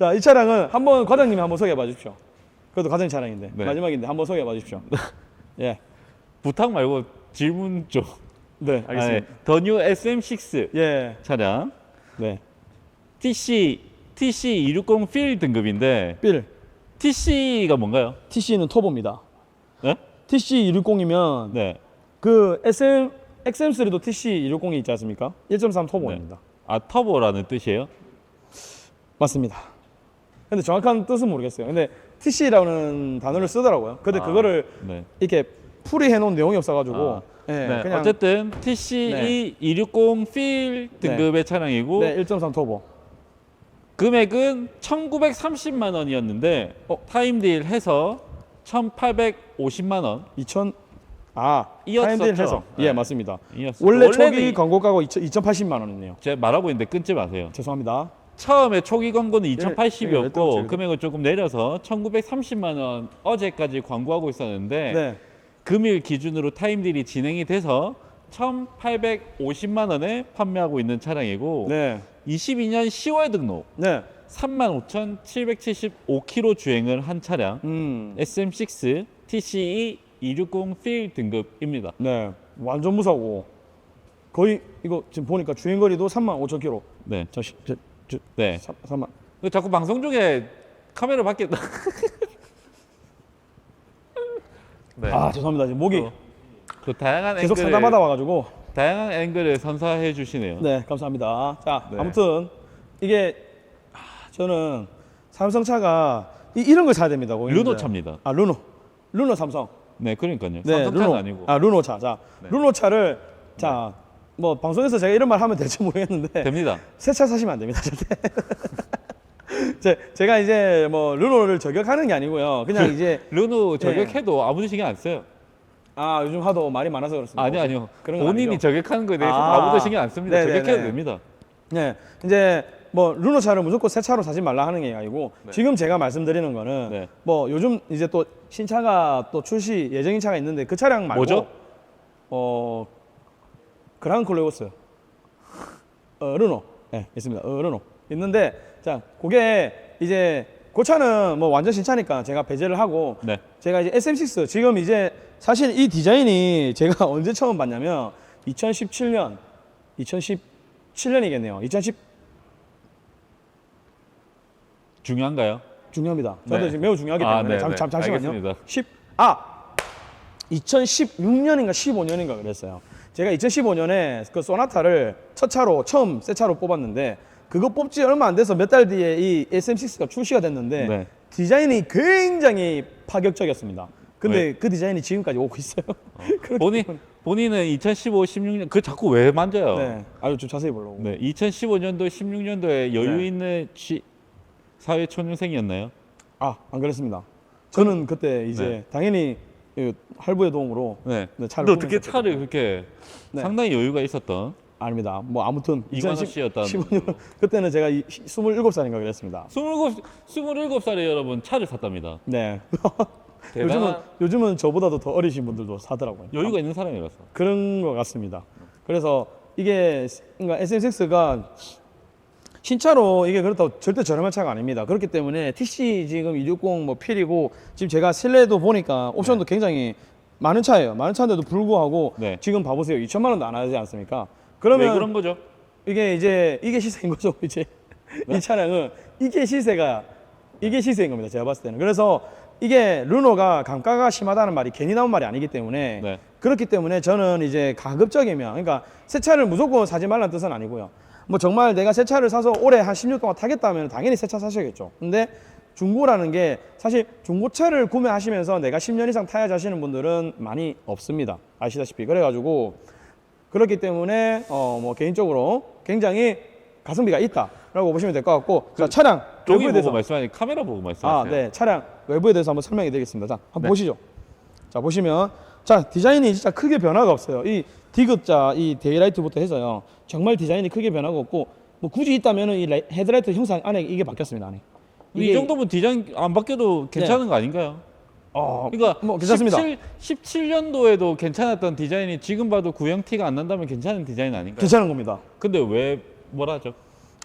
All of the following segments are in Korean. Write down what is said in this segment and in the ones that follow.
자, 이 차량은 한번 과장님이 한번 소개해 봐 주십시오. 그래도 과장 차량인데 네. 마지막인데 한번 소개해 봐 주십시오. 예, 부탁 말고 질문 좀. 네, 알겠습니다. 더뉴 SM6 예, 차량 네, TC TC 260 필 등급인데 빌 TC가 뭔가요? TC는 터보입니다. 네? TC 260이면 네. 그 SM XM3도 TC 260이 있지 않습니까? 1.3 터보입니다. 아 터보라는 뜻이에요? 맞습니다. 근데 정확한 뜻은 모르겠어요. 근데 TC라는 단어를 쓰더라고요. 근데 아, 그거를 네. 이렇게 풀이해 놓은 내용이 없어가지고 아, 예, 네, 그냥 어쨌든 TC 260 필 등급의 차량이고 네, 1.3 터보. 금액은 1,930만 원이었는데 어? 타임딜 해서 1,850만 원 2000 아, 이었었죠? 타임딜 해서 네. 예, 맞습니다. 이었어요. 원래 원래는 초기 이- 광고가가 2,080만 원이네요. 제가 말하고 있는데 끊지 마세요. 죄송합니다. 처음에 초기 광고는 예, 예, 왜 2,080이었고 또 금액을 조금 내려서 1,930만 원 어제까지 광고하고 있었는데 네. 금일 기준으로 타임딜이 진행이 돼서 1,850만 원에 판매하고 있는 차량이고 네. 22년 10월 등록 네. 35,775km 주행을 한 차량 음. SM6 TCE 260 필 등급입니다. 네. 완전 무사고 거의 이거 지금 보니까 주행 거리도 35,000km. 네, 저, 시- 저, 저 네. 3만. 그 자꾸 방송 중에 카메라 밖에 네. 아, 죄송합니다. 지금 목이 어, 그 다양한 계속 앵글을 상담하다 와가지고. 다양한 앵글을 선사해 주시네요. 네, 감사합니다. 자, 네. 아무튼 이게 아, 저는 삼성차가 이, 이런 걸 사야 됩니다. 고객님들. 르노 차입니다. 아, 르노. 르노 삼성. 네, 그러니까요. 네, 삼성차는 르노. 아니고. 아, 르노 차. 자, 네. 르노 차를 자, 뭐 방송에서 제가 이런 말 하면 될지 모르겠는데 됩니다. 새 차 사시면 안 됩니다, 절대. 제, 제가 이제 뭐 르노를 저격하는 게 아니고요. 그냥 이제 르노 저격해도 아무도 신경 안 써요. 아 요즘 하도 말이 많아서 그렇습니다. 아니 아니요. 그런 건 본인이 아니죠. 저격하는 거에 대해서 아. 아. 무도 신경 안 씁니다. 네네네. 저격해도 됩니다. 네, 이제 뭐 르노 차를 무조건 새 차로 사지 말라 하는 게 아니고 네. 지금 제가 말씀드리는 거는 네. 뭐 요즘 이제 또 신차가 또 출시 예정인 차가 있는데 그 차량 말고 뭐죠? 어 그랑 콜레오스 어 르노 네, 있습니다. 어 르노 있는데 자 그게 이제 그 차는 뭐 완전 신차니까 제가 배제를 하고 네. 제가 이제 SM6 지금 이제 사실 이 디자인이 제가 언제 처음 봤냐면 2017년 2017년이겠네요. 2010 중요한가요? 중요합니다. 저도 네. 지금 매우 중요하기 아, 때문에 네, 잠, 네. 잠, 잠시만요. 알겠습니다. 10, 아 2016년인가 15년인가 그랬어요. 제가 2015년에 그 소나타를 첫 차로 처음 새 차로 뽑았는데 그거 뽑지 얼마 안 돼서 몇 달 뒤에 이 SM6가 출시가 됐는데 네. 디자인이 굉장히 파격적이었습니다. 근데 왜? 그 디자인이 지금까지 오고 있어요. 그렇기 본인 본인은 2015, 16년 그 자꾸 왜 만져요? 네, 아주 좀 자세히 보려고. 네, 2015년도, 16년도에 여유 네. 있는 취, 사회 초년생이었나요? 아, 안 그랬습니다. 저는 그때 이제 네. 당연히 이 할부의 도움으로 네. 네, 차를 근데 어떻게. 차를 그렇게 네. 상당히 여유가 있었던 아닙니다. 뭐 아무튼 이관호 씨였던 15년 그때는 제가 이 27살인가 그랬습니다. 27, 27살에 여러분 차를 샀답니다. 네. 요즘은 대단한 요즘은 저보다도 더 어리신 분들도 사더라고요. 여유가 있는 사람이라서. 그런 것 같습니다. 그래서 이게 그러니까 SM6가 신차로 이게 그렇다고 절대 저렴한 차가 아닙니다. 그렇기 때문에 TC 지금 260뭐 필이고 지금 제가 실내도 보니까 옵션도 굉장히 많은 차예요. 많은 차인데도 불구하고 네. 지금 봐보세요. 2천만 원도 안 하지 않습니까? 왜 그러면 그런 거죠? 이게 이제 이게 시세인 거죠. 이제 네? 이 차량은 이게 시세가 이게 시세인 겁니다. 제가 봤을 때는. 그래서 이게 르노가 감가가 심하다는 말이 괜히 나온 말이 아니기 때문에 네. 그렇기 때문에 저는 이제 가급적이면 그러니까 새 차를 무조건 사지 말라는 뜻은 아니고요. 뭐 정말 내가 새 차를 사서 올해 한 10년 동안 타겠다면 당연히 새 차 사셔야겠죠. 근데 중고라는 게 사실 중고차를 구매하시면서 내가 10년 이상 타야지 하시는 분들은 많이 없습니다. 아시다시피. 그래가지고 그렇기 때문에 어 뭐 개인적으로 굉장히 가성비가 있다라고 보시면 될 것 같고 자 차량 종이 외부에 보고 대해서 말씀하니 카메라 보고 말씀하세요. 아, 네. 차량 외부에 대해서 한번 설명해 드리겠습니다. 자, 한번 네. 보시죠. 자, 보시면 자, 디자인이 진짜 크게 변화가 없어요. 이 디귿자, 이 데이라이트부터 해서요. 정말 디자인이 크게 변화가 없고 뭐 굳이 있다면은 이 라이- 헤드라이트 형상 안에 이게 바뀌었습니다. 안에. 이 정도면 디자인 안 바뀌어도 괜찮은 거 아닌가요? 어, 그러니까 뭐 괜찮습니다. 17, 17 년도에도 괜찮았던 디자인이 지금 봐도 구형 티가 안 난다면 괜찮은 디자인 아닌가요? 괜찮은 겁니다. 근데 왜 뭐라죠?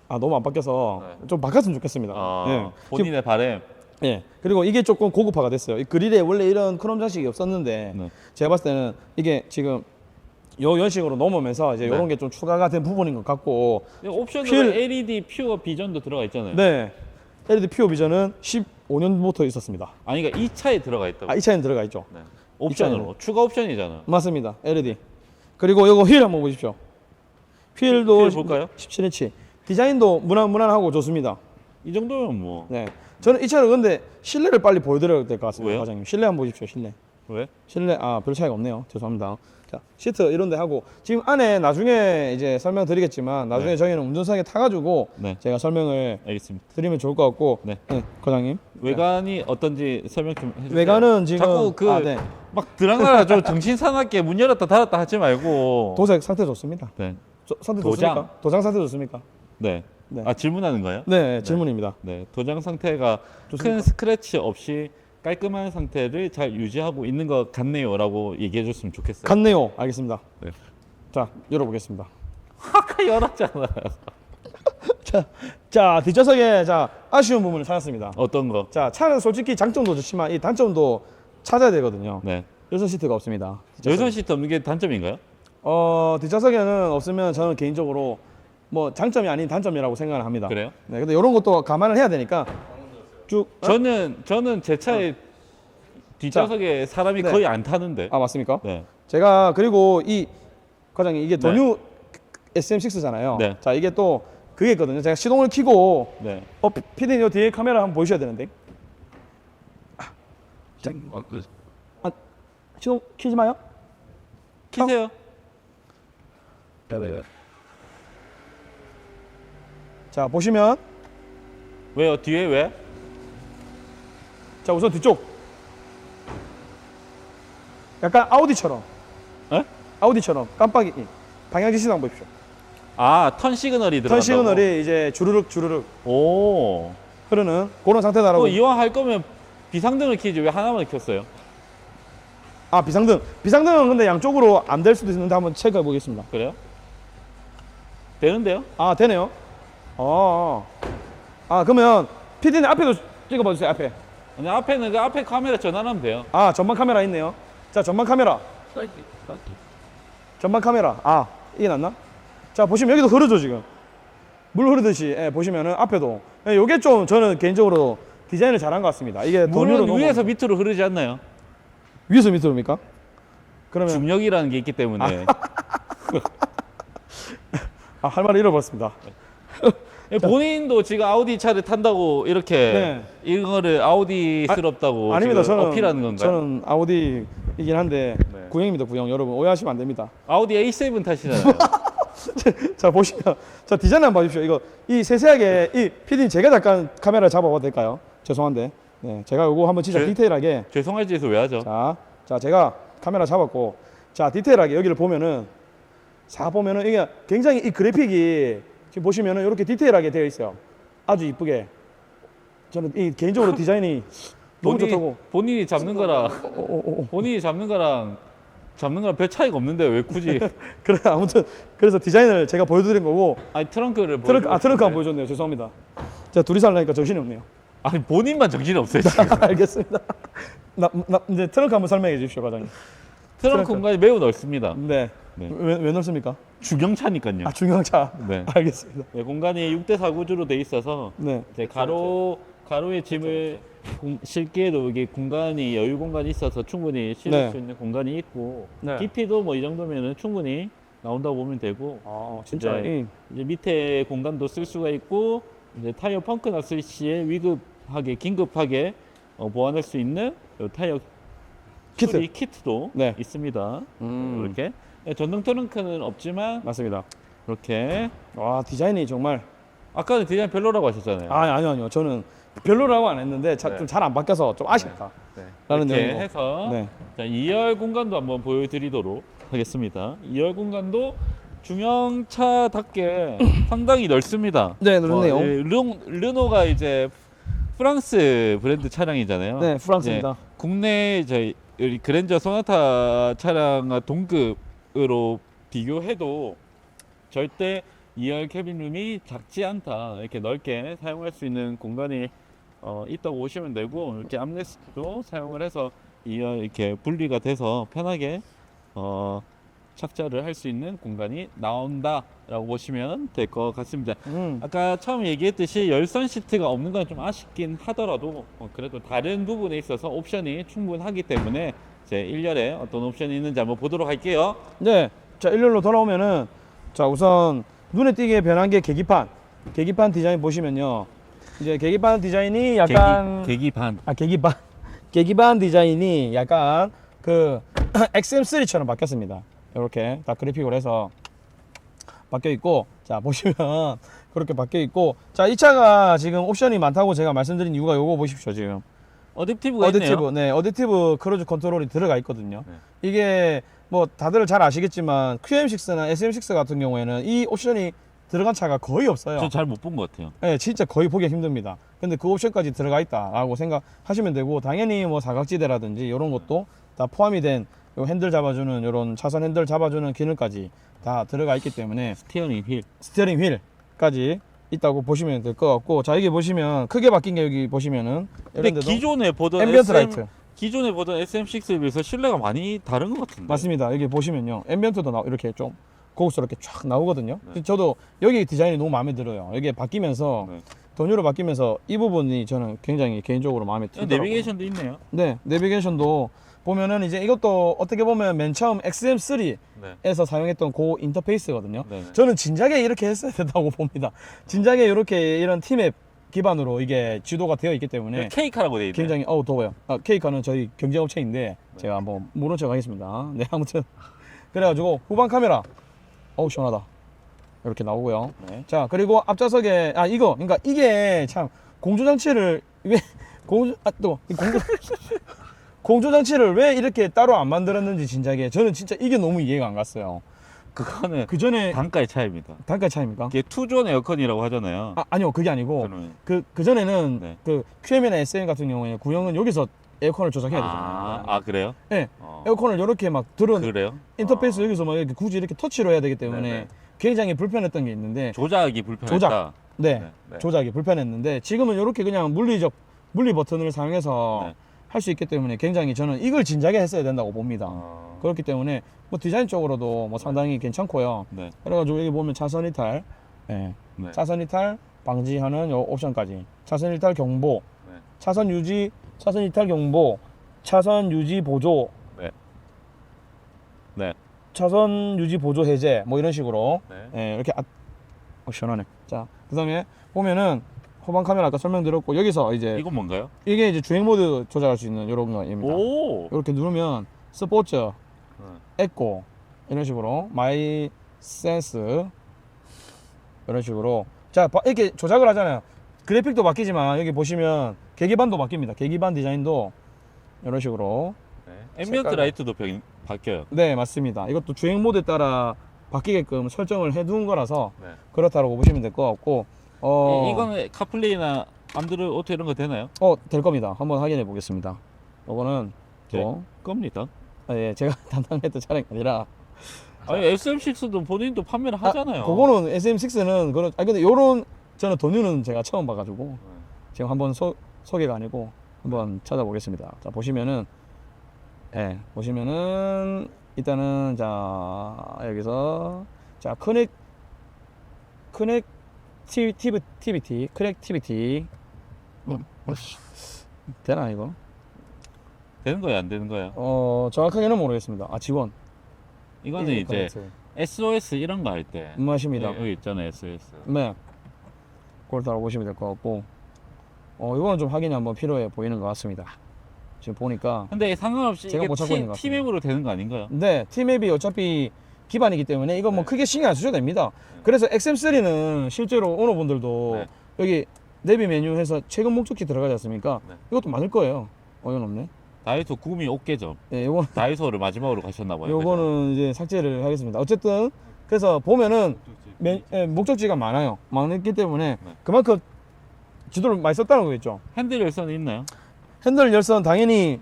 아 너무 안 바뀌어서 네. 좀 바꿨으면 좋겠습니다. 아, 예. 본인의 바램. 예. 그리고 이게 조금 고급화가 됐어요. 이 그릴에 원래 이런 크롬 장식이 없었는데 네. 제가 봤을 때는 이게 지금 요 연식으로 넘으면서 이제 네. 이런 게 좀 추가가 된 부분인 것 같고 옵션으로 필- LED 퓨어 비전도 들어가 있잖아요. 네. LED 피오 비전은 15년부터 있었습니다. 아니 그러니까 이 차에 들어가 있다고. 아, 이 차에는 들어가 있죠. 네. 옵션으로 추가 옵션이잖아. 맞습니다. LED. 그리고 이거 휠 한번 보십시오. 휠도 휠 볼까요? 17인치. 디자인도 무난 무난하고 좋습니다. 이 정도면 뭐 네. 저는 이 차를 근데 실내를 빨리 보여드려야 될 것 같습니다, 왜요? 과장님. 실내 한번 보십시오. 실내. 왜? 실내 아 별 차이가 없네요. 죄송합니다. 자 시트 이런데 하고 지금 안에 나중에 이제 설명드리겠지만 나중에 네. 저희는 운전석에 타가지고 네. 제가 설명을 알겠습니다. 드리면 좋을 것 같고 네. 과장님. 외관이 어떤지 설명 좀 해주세요. 외관은 지금 자꾸 그 아, 네. 막 드랑나라 좀 정신 사납게 문 열었다 닫았다 하지 말고. 도색 상태 좋습니다. 네. 저- 상태 도장. 좋습니까? 도장 상태 좋습니까? 네. 네. 아 질문하는 거예요? 네, 질문입니다. 네. 도장 상태가 좋습니까? 큰 스크래치 없이 깔끔한 상태를 잘 유지하고 있는 것 같네요라고 얘기해 줬으면 좋겠어요. 같네요. 알겠습니다. 네. 자 열어보겠습니다. 아까 열었잖아. 자, 자 뒷좌석에 자 아쉬운 부분을 찾았습니다. 어떤 거? 자 차는 솔직히 장점도 좋지만 이 단점도 찾아야 되거든요. 네. 열선 시트가 없습니다. 열선 시트 없는 게 단점인가요? 어 뒷좌석에는 없으면 저는 개인적으로 뭐 장점이 아닌 단점이라고 생각을 합니다. 그래요? 네, 근데 이런 것도 감안을 해야 되니까 쭉. 어? 저는 저는 제 차에 뒷좌석에 사람이 네. 거의 안 타는데. 아 맞습니까? 네. 제가 그리고 이 과장님 이게 도뉴 SM6잖아요. 네. 자 이게 또 그게 있거든요. 제가 시동을 켜고 네. 어 피디님 요 뒤에 카메라 한번 보셔야 되는데. 자, 아, 시동 켜지 마요. 키세요. 자 보시면 왜요? 뒤에 왜? 자 우선 뒤쪽 약간 아우디처럼 에? 아우디처럼 깜빡이 방향지 시동 보십시오. 아, 턴 시그널이 들어간다고. 턴 시그널이 이제 주르륵 주르륵 오. 흐르는 그런 상태다라고. 또 이왕 할 거면 비상등을 켜지 왜 하나만 켰어요? 아 비상등 비상등은 근데 양쪽으로 안 될 수도 있는데 한번 체크해 보겠습니다. 그래요? 되는데요? 아 되네요. 어. 아 그러면 PD님 앞에도 찍어봐 주세요 앞에. 근데 앞에는 그 앞에 카메라 전환하면 돼요. 아 전방 카메라 있네요. 자 전방 카메라. 전방 카메라. 아 이게 낫나? 자 보시면 여기도 흐르죠 지금. 물 흐르듯이 예, 보시면은 앞에도. 예, 요게 좀 저는 개인적으로 디자인을 잘한 것 같습니다. 이게 물은 위에서 밑으로 흐르지 않나요? 위에서 밑으로입니까? 그러면 중력이라는 게 있기 때문에 아, 할 말을 잃어버렸습니다. 본인도 지금 아우디 차를 탄다고 이렇게 네. 이거를 아우디스럽다고 아 닙니다. 지금 저는 어필하는 건가요? 저는 아우디이긴 한데 네. 구형입니다. 구형 여러분 오해하시면 안 됩니다. 아우디 A7 타시잖아요. 자 보시면 자 디자인 한번 봐주십시오. 이거 이 세세하게 이 PD 제가 잠깐 카메라 잡아봐도 될까요? 죄송한데 네, 제가 이거 한번 진짜 제- 디테일하게 죄송할 짓을 왜 하죠? 자, 자 제가 카메라 잡았고 자 디테일하게 여기를 보면은 사 보면은 이게 굉장히 이 그래픽이 지금 보시면은 이렇게 디테일하게 되어 있어요. 아주 이쁘게 저는 이 개인적으로 디자인이 너무 좋다고. 본인이 잡는 거랑 어, 어, 어. 본인이 잡는 거랑 잡는 거랑 별 차이가 없는데 왜 굳이 그래 아무튼 그래서 디자인을 제가 보여드린 거고 아니 트렁크를 트렁크 아 트렁크 안 보여줬네요. 죄송합니다. 제가 둘이 살라니까 정신이 없네요. 아니 본인만 정신이 없어요 지금 알겠습니다. 나, 나 이제 트렁크 한번 설명해 주십시오, 과장님. 트렁크 트렁크. 공간이 매우 넓습니다 네. 네. 왜, 왜 넓습니까? 중형차니까요 아 중형차. 네. 알겠습니다. 네, 공간이 6대 4 구조로 돼 있어서 네. 이제 가로 가로의 짐을 공- 실기에도 이게 공간이 여유 공간이 있어서 충분히 실을 네. 수 있는 공간이 있고 네. 깊이도 뭐 이 정도면은 충분히 나온다고 보면 되고 아 진짜. 네. 이, 이제 밑에 공간도 쓸 수가 있고 이제 타이어 펑크 났을 시에 위급하게 긴급하게 어, 보완할 수 있는 요 타이어 키트. 수리 키트도 네. 있습니다. 음. 이렇게 네, 전동 트렁크는 없지만 맞습니다. 이렇게 와 디자인이 정말. 아까는 디자인 별로라고 하셨잖아요. 아 아니요 아니요. 저는 별로라고 안 했는데 네. 좀 잘 안 바뀌어서 좀 아쉽다. 네. 라는 이렇게 내용으로. 해서 네. 자, 2열 공간도 한번 보여드리도록 하겠습니다. 2열 공간도 중형차답게 상당히 넓습니다. 네, 넓네요. 어, 예, 르, 르노가 이제 프랑스 브랜드 차량이잖아요. 네 프랑스입니다. 이제 국내 저희 우리 그랜저 소나타 차량과 동급 으로 비교해도 절대 2열 캐빈룸이 작지 않다. 이렇게 넓게 사용할 수 있는 공간이 어, 있다고 보시면 되고 이렇게 암레스트도 사용을 해서 2열 이렇게 분리가 돼서 편하게 어, 착자를 할 수 있는 공간이 나온다라고 보시면 될 것 같습니다. 음. 아까 처음 얘기했듯이 열선 시트가 없는 건 좀 아쉽긴 하더라도 어, 그래도 다른 부분에 있어서 옵션이 충분하기 때문에 제 1열에 어떤 옵션이 있는지 한번 보도록 할게요. 네. 자, 일렬로 돌아오면은 자, 우선 눈에 띄게 변한 게 계기판. 계기판 디자인 보시면요. 이제 계기판 디자인이 약간 계기, 계기 판. 아, 계기판. 계기판 디자인이 약간 그 XM3처럼 바뀌었습니다. 이렇게 다 그래픽으로 해서 바뀌어 있고 자, 보시면 그렇게 바뀌어 있고 자, 이 차가 지금 옵션이 많다고 제가 말씀드린 이유가 요거 보십시오, 지금. 어댑티브가 어댑티브, 있네요. 네, 어댑티브 크루즈 컨트롤이 들어가 있거든요. 네. 이게 뭐 다들 잘 아시겠지만 QM6나 SM6 같은 경우에는 이 옵션이 들어간 차가 거의 없어요. 저 잘 못 본 것 같아요. 네, 진짜 거의 보기 힘듭니다. 근데 그 옵션까지 들어가 있다라고 생각하시면 되고 당연히 뭐 사각지대라든지 이런 것도 다 포함이 된요 핸들 잡아주는 이런 차선 핸들 잡아주는 기능까지 다 들어가 있기 때문에 스티어링 휠. 스티어링 휠까지 있다고 보시면 될 것 같고 자 여기 보시면 크게 바뀐 게 여기 보시면은 근데 이런 데도 기존에 보던 앰비언트 SM, 라이트 기존에 보던 SM6에 비해서 실내가 많이 다른 것 같은데. 맞습니다. 여기 보시면요. 앰비언트도 나, 이렇게 좀 고급스럽게 쫙 나오거든요. 네. 저도 여기 디자인이 너무 마음에 들어요. 여기 바뀌면서 네. 돈유로 바뀌면서 이 부분이 저는 굉장히 개인적으로 마음에 들더라고요. 내비게이션도 있네요. 네, 내비게이션도 보면은 이제 이것도 어떻게 보면 맨 처음 XM3에서 네. 사용했던 그 인터페이스거든요. 네. 저는 진작에 이렇게 했어야 된다고 봅니다. 진작에 이렇게 이런 팀앱 기반으로 이게 지도가 되어 있기 때문에 케이카라고 돼 있네. 굉장히 어우 더워요. 아, 케이카는 저희 경쟁업체인데 네. 제가 한번 모른 척 하겠습니다. 네 아무튼 그래가지고 후방 카메라 어우 시원하다 이렇게 나오고요. 네. 자 그리고 앞좌석에 아 이거 그러니까 이게 참 공조 장치를 왜 공조 아또 공조 공조 장치를 왜 이렇게 따로 안 만들었는지 진작에 저는 진짜 이게 너무 이해가 안 갔어요. 그거는 그 전에 단가의 차이입니다. 단가 차입니까? 이게 투존 에어컨이라고 하잖아요. 아 아니요 그게 아니고 그러면 그 그 전에는 네. 그 QM이나 SM 같은 경우에 구형은 여기서 에어컨을 조작해야 되잖아요. 아, 아 그래요? 네. 어. 에어컨을 이렇게 막 들은 그래요? 인터페이스 어. 여기서 막 이렇게 굳이 이렇게 터치로 해야 되기 때문에 네네. 굉장히 불편했던 게 있는데 조작이 불편했다. 조작. 네, 네, 네. 조작이 불편했는데 지금은 이렇게 그냥 물리적 물리 버튼을 사용해서 네. 할 수 있기 때문에 굉장히 저는 이걸 진작에 했어야 된다고 봅니다. 어. 그렇기 때문에 뭐 디자인 쪽으로도 뭐 상당히 괜찮고요. 네. 그래가지고 여기 보면 차선 이탈, 예, 네. 차선 이탈 방지하는 요 옵션까지, 차선 이탈 경보, 네. 차선 유지, 차선 이탈 경보, 차선 유지 보조, 네. 네. 차선 유지 보조 해제 뭐 이런 식으로 네. 예, 이렇게 아, 어, 시원하네. 자, 그다음에 보면은 후방 카메라 아까 설명드렸고 여기서 이제 이건 뭔가요? 이게 이제 주행 모드 조작할 수 있는 이런 거입니다. 오. 이렇게 누르면 스포츠, 네. 에코 이런 식으로 마이 센스 이런 식으로 자 바- 이렇게 조작을 하잖아요. 그래픽도 바뀌지만 여기 보시면 계기반도 바뀝니다. 계기반 디자인도 이런 식으로 네. 앰비언트 색깔. 라이트도 변- 바뀌어요. 네 맞습니다. 이것도 주행 모드에 따라 바뀌게끔 설정을 해둔 거라서 네. 그렇다고 보시면 될 것 같고 어 이- 이거는 카플레이나 안드로이드 오토 이런 거 되나요? 어, 될 겁니다. 한번 확인해 보겠습니다. 이거는 네. 또 겁니다. 아, 예, 제가 담당했던 차량이 아니라 아니 SM6도 본인도 판매를 하잖아요. 아, 그거는 SM6는 그런 아니 근데 요런 저는 돈유는 제가 처음 봐 가지고 지금 한번 소, 소개가 아니고 한번 찾아보겠습니다. 자, 보시면은 예, 보시면은 일단은 자, 여기서 자, 커넥 커넥 티비티, 커넥티비티 뭐, 뭐, 씨, 되나 이거? 되는 거예요, 안 되는 거예요? 어 정확하게는 모르겠습니다. 아 지원. 이거는 예, 이제 커넥트. SOS 이런 거 할 때. 맞습니다. 네, 여기 있잖아요, SOS. 네. 그걸 따라 보시면 될 것 같고, 어 이거는 좀 확인이 한번 필요해 보이는 것 같습니다. 지금 보니까, 근데 상관없이 제가 이게 못 찾고 있는 것 같습니다. 팀앱으로 되는 거 아닌가요? 네 팀앱이 어차피 기반이기 때문에 이건 뭐 네. 크게 신경 안 쓰셔도 됩니다. 그래서 XM3는 실제로 오너분들도 네. 여기 내비 메뉴 해서 최근 목적지 들어가지 않습니까? 네. 이것도 많을 거예요. 어 이건 없네. 다이소 구미 옥계점. 네, 요건 다이소를 마지막으로 가셨나 봐요. 요거는 이제 삭제를 하겠습니다. 어쨌든 그래서 보면은 매- 예, 목적지가 많아요. 많기 때문에 네. 그만큼 지도를 많이 썼다는 거겠죠. 핸들 열선 있나요? 핸들 열선 당연히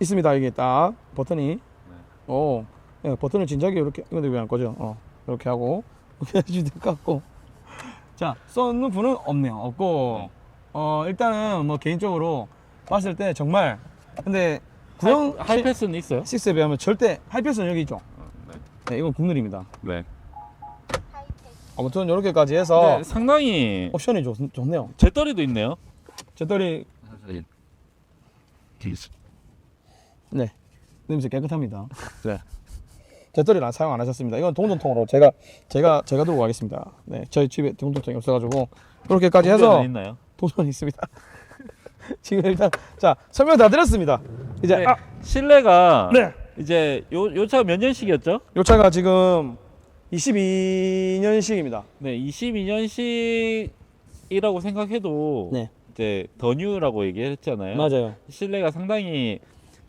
있습니다. 이게 딱 버튼이. 오, 예, 버튼을 진작에 이렇게 근데 왜 안 꺼져? 어, 이렇게 하고 이렇게 해주실 것 같고. 자, 썬루프는 없네요. 없고, 네. 어, 일단은 뭐 개인적으로 봤을 때 정말, 근데 구형 할, 할패스는 있어요? 6에 비하면 절대 하이패스는 여기 있죠. 네. 네, 이건 국룰입니다. 네. 아무튼 이렇게까지 해서 네, 상당히 옵션이 좋, 좋네요. 제떨이도 있네요. 제떨이 네 냄새 깨끗합니다. 네 제떨이는 사용 안 하셨습니다. 이건 동전통으로 제가 제가 제가 들고 가겠습니다. 네 저희 집에 동전통이 없어가지고 이렇게까지 해서 있나요? 동전이 있습니다. 지금 일단 자 설명 다 드렸습니다. 이제 네, 아, 실내가 네. 이제 요 요 차가 몇 년식이었죠? 요 차가 지금 22년식입니다. 네, 22년식이라고 생각해도 네 이제 더 뉴라고 얘기했잖아요. 맞아요. 실내가 상당히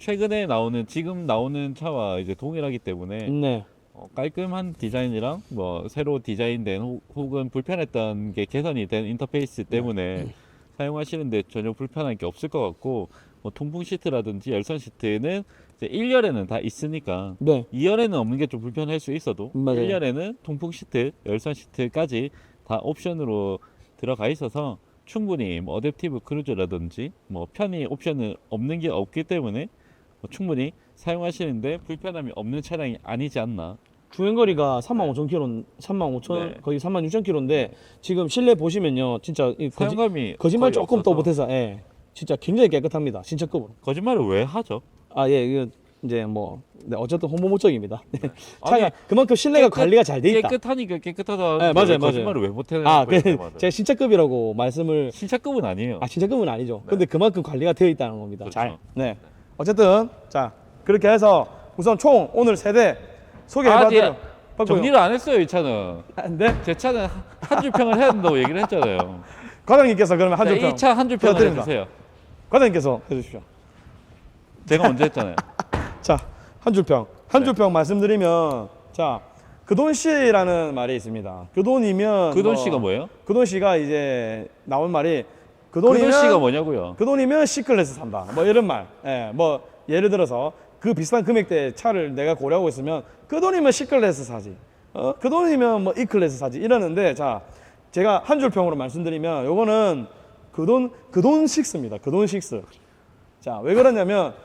최근에 나오는 지금 나오는 차와 이제 동일하기 때문에 네 어, 깔끔한 디자인이랑 뭐 새로 디자인된 호- 혹은 불편했던 게 개선이 된 인터페이스 때문에 사용하시는데 전혀 불편한 게 없을 것 같고 뭐 통풍 시트라든지 열선 시트는 이제 1열에는 다 있으니까 네. 2열에는 없는 게 좀 불편할 수 있어도 맞아요. 1열에는 통풍 시트, 열선 시트까지 다 옵션으로 들어가 있어서 충분히 뭐 어댑티브 크루즈라든지 뭐 편의 옵션은 없는 게 없기 때문에 뭐 충분히 사용하시는데 불편함이 없는 차량이 아니지 않나. 주행거리가 35,000km, 35,000 네. 거의 36,000km인데 지금 실내 보시면요, 진짜 이 거짓, 사용감이 거짓말 거의 조금 더 없어서 못해서, 예, 진짜 굉장히 깨끗합니다, 신차급으로. 거짓말을 왜 하죠? 아, 예, 이거 이제 뭐 네, 어쨌든 홍보 목적입니다. 차가 아니, 그만큼 실내가 깨끗- 관리가 잘 돼 있다. 깨끗하니까 깨끗하다. 네, 맞아요, 맞아요. 거짓말을 왜 못해는 아? 그 맞아요. 제가 신차급이라고 말씀을 신차급은 아니에요. 아 신차급은 아니죠. 네. 근데 그만큼 관리가 되어 있다는 겁니다. 그렇죠. 잘. 네. 어쨌든 자 그렇게 해서 우선 총 오늘 세대 아, 소개해봐드려. 예. 정리를 안 했어요 이 차는. 네. 제 차는 한 줄 평을 해야 된다고 얘기를 했잖아요. 과장님께서 그러면 한 줄 평. 이차 한 줄 평을 부탁드립니다. 해주세요. 과장님께서 해주십시오. 제가 먼저 했잖아요. 자, 한 줄 평. 한 네. 줄평 말씀드리면 자, 그돈 씨라는 말이 있습니다. 그돈이면 그돈 씨가 뭐예요? 그돈 씨가 이제 나온 말이 그돈 그돈이면 씨가 뭐냐고요? 그 돈이면 C클래스 산다. 뭐 이런 말. 예, 뭐 예를 들어서 그 비슷한 금액대 차를 내가 고려하고 있으면 그 돈이면 C클래스 사지. 어? 그 돈이면 뭐 E클래스 사지. 이러는데 자, 제가 한 줄 평으로 말씀드리면 요거는 그 돈, 그 돈 식스입니다. 그 돈 식스. 자, 왜 그러냐면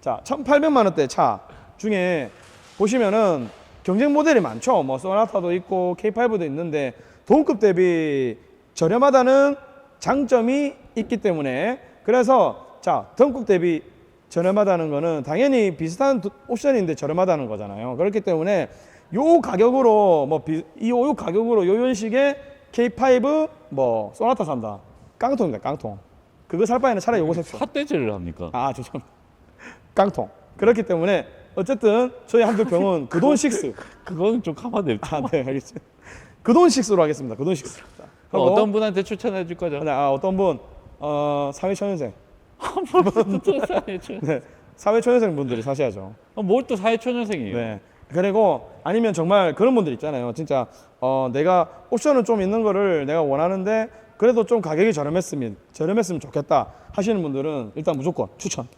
자, 1,800만 원대 차 중에 보시면은 경쟁 모델이 많죠. 뭐 소나타도 있고 K5도 있는데 동급 대비 저렴하다는 장점이 있기 때문에 그래서 자, 동급 대비 저렴하다는 거는 당연히 비슷한 두- 옵션인데 저렴하다는 거잖아요. 그렇기 때문에 요 가격으로 뭐이 요 가격으로 요 연식의 K5 뭐 소나타 산다. 깡통입니다. 깡통. 그거 살 바에는 차라리 요거 삽시다. 삿대질을 합니까? 아 죄송합니다. 깡통. 그렇기 때문에 어쨌든 저희 한줄평은 그돈 식스. 그거는 좀 가만히 아, 네, 알겠습니다. 그돈 식스로 하겠습니다. 그돈 식스. 하고, 어떤 분한테 추천해 줄 거죠? 네, 아, 어떤 분, 어, 사회초년생. 네, 사회초년생 분들이 사셔야죠. 어, 뭘또 사회초년생이에요? 네. 그리고 아니면 정말 그런 분들 있잖아요. 진짜 어, 내가 옵션은 좀 있는 거를 내가 원하는데 그래도 좀 가격이 저렴했으면 저렴했으면 좋겠다 하시는 분들은 일단 무조건 추천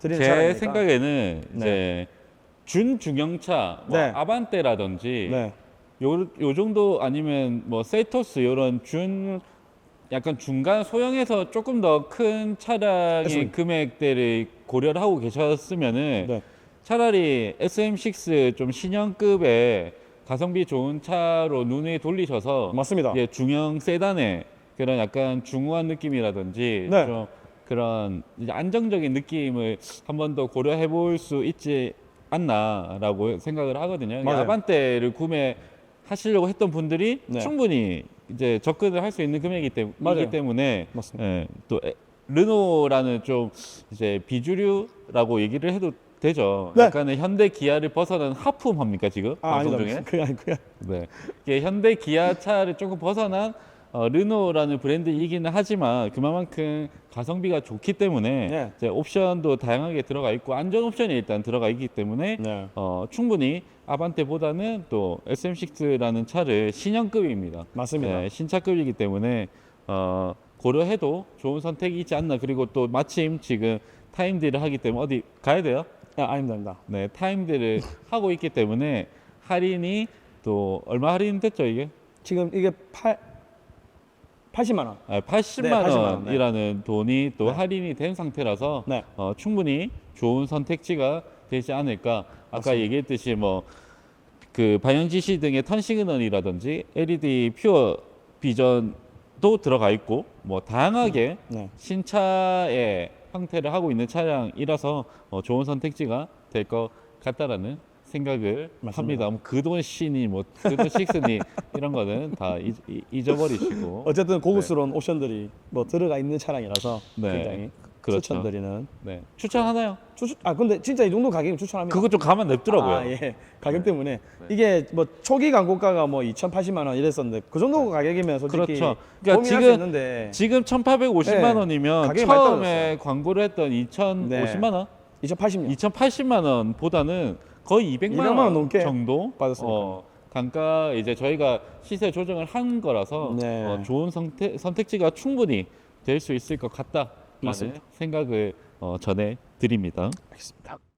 드리는 제 차량이니까. 생각에는 이제 준중형차, 뭐 네. 아반떼라든지 네. 요, 요 정도 아니면 뭐 세이토스 이런 준 약간 중간 소형에서 조금 더 큰 차량의 SM. 금액대를 고려를 하고 계셨으면은 네. 차라리 SM6 좀 신형급의 가성비 좋은 차로 눈을 돌리셔서 맞습니다. 이제 중형 세단의 그런 약간 중후한 느낌이라든지 네. 좀 그런 이제 안정적인 느낌을 한 번 더 고려해 볼 수 있지 않나라고 생각을 하거든요. 맞아요. 아반떼를 구매 하시려고 했던 분들이 네. 충분히 이제 접근을 할 수 있는 금액이기 때- 맞아요. 이기 때문에 맞습니다. 예, 또 에- 르노라는 좀 이제 비주류라고 얘기를 해도 되죠. 네. 약간의 현대 기아를 벗어난 하품 합니까 지금 아, 방송 아니다. 중에? 그게 아니고요. 네. 이게 현대 기아 차를 조금 벗어난 어, 르노라는 브랜드이기는 하지만 그만큼 가성비가 좋기 때문에 네. 이제 옵션도 다양하게 들어가 있고 안전 옵션이 일단 들어가 있기 때문에 네. 어, 충분히 아반떼보다는 또 SM6라는 차를 신형급입니다. 맞습니다. 네, 신차급이기 때문에 어, 고려해도 좋은 선택이 있지 않나. 그리고 또 마침 지금 타임딜을 하기 때문에 어디 가야 돼요? 아, 아닙니다. 네, 타임딜을 하고 있기 때문에 할인이 또 얼마 할인됐죠 이게? 지금 이게 8 80만 원. 아, 80만 네, 80만 원, 네. 원이라는 돈이 또 네. 할인이 된 상태라서 네. 어, 충분히 좋은 선택지가 되지 않을까. 아까 맞습니다. 얘기했듯이 뭐 그 방향 지시 등의 턴 시그널이라든지 LED 퓨어 비전도 들어가 있고 뭐 다양하게 네. 신차의 형태를 하고 있는 차량이라서 어, 좋은 선택지가 될 것 같다라는 생각을 맞습니다. 합니다. 뭐 그돈 씨니 뭐 그돈 식스니 이런 거는 다 잊, 잊- 잊어버리시고 어쨌든 고급스러운 옵션들이 뭐 들어가 있는 차량이라서 네. 굉장히 그렇죠. 추천드리는. 네. 추천하나요? 추천 아 근데 진짜 이 정도 가격이면 추천합니다. 그거 좀 가만 냅더라고요. 아, 예. 가격 때문에 이게 뭐 초기 광고가가 뭐 2,080만 원 이랬었는데 그 정도 가격이면 솔직히 네. 그렇죠. 그러니까 고민할 수 지금- 있는데 지금 1,850만 네. 원이면 가격이 많이 처음에 광고를 했던 2,050만 원, 2080년 2,080만 원보다는 거의 200만, 200만 원 넘게 정도 받았으니까. 어, 단가 이제 저희가 시세 조정을 한 거라서 네. 어, 좋은 선택, 선택지가 충분히 될 수 있을 것 같다라는 맞습니다. 생각을 어, 전해 드립니다. 알겠습니다.